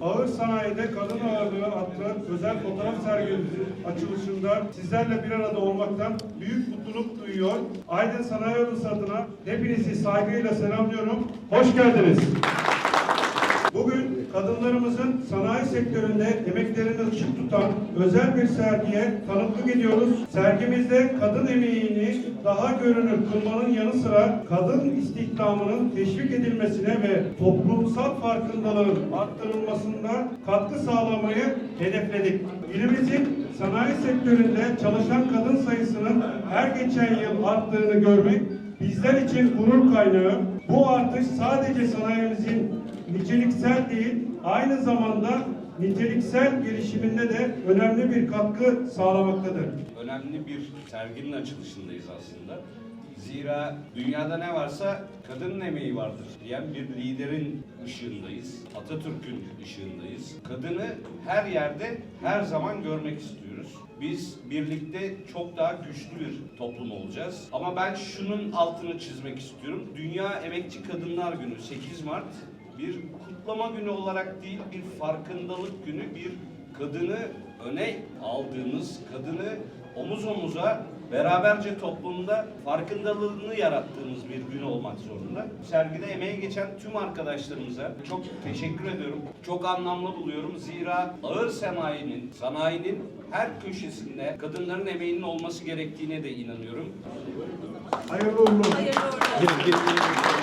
Ağır Sanayide Kadın Ağırlığı adlı özel fotoğraf sergimizin açılışında sizlerle bir arada olmaktan büyük mutluluk duyuyor. Aydın Sanayi Odası adına hepinizi saygıyla selamlıyorum. Hoş geldiniz. Kadınlarımızın sanayi sektöründe emeklerini ışık tutan özel bir sergiye tanıklık ediyoruz. Sergimizde kadın emeğini daha görünür kılmanın yanı sıra kadın istihdamının teşvik edilmesine ve toplumsal farkındalığın arttırılmasında katkı sağlamayı hedefledik. İlimizin sanayi sektöründe çalışan kadın sayısının her geçen yıl arttığını görmek bizler için gurur kaynağı. Bu artış sadece sanayimizin niceliksel değil, aynı zamanda niteliksel gelişiminde de önemli bir katkı sağlamaktadır. önemli bir serginin açılışındayız aslında. Zira dünyada ne varsa kadının emeği vardır diyen bir liderin ışığındayız. Atatürk'ün ışığındayız. Kadını her yerde her zaman görmek istiyoruz. Biz birlikte çok daha güçlü bir toplum olacağız. Ama ben şunun altını çizmek istiyorum. Dünya Emekçi Kadınlar Günü 8 Mart bir kutlama günü olarak değil bir farkındalık günü, bir kadını öne aldığımız, kadını omuz omuza beraberce toplumda farkındalığını yarattığımız bir gün olmak zorunda. Sergide emeği geçen tüm arkadaşlarımıza çok teşekkür ediyorum. Çok anlamlı buluyorum. Zira ağır sanayinin, sanayinin her köşesinde kadınların emeğinin olması gerektiğine de inanıyorum. Hayırlı uğurlu olsun. Hayırlı uğurlu olsun.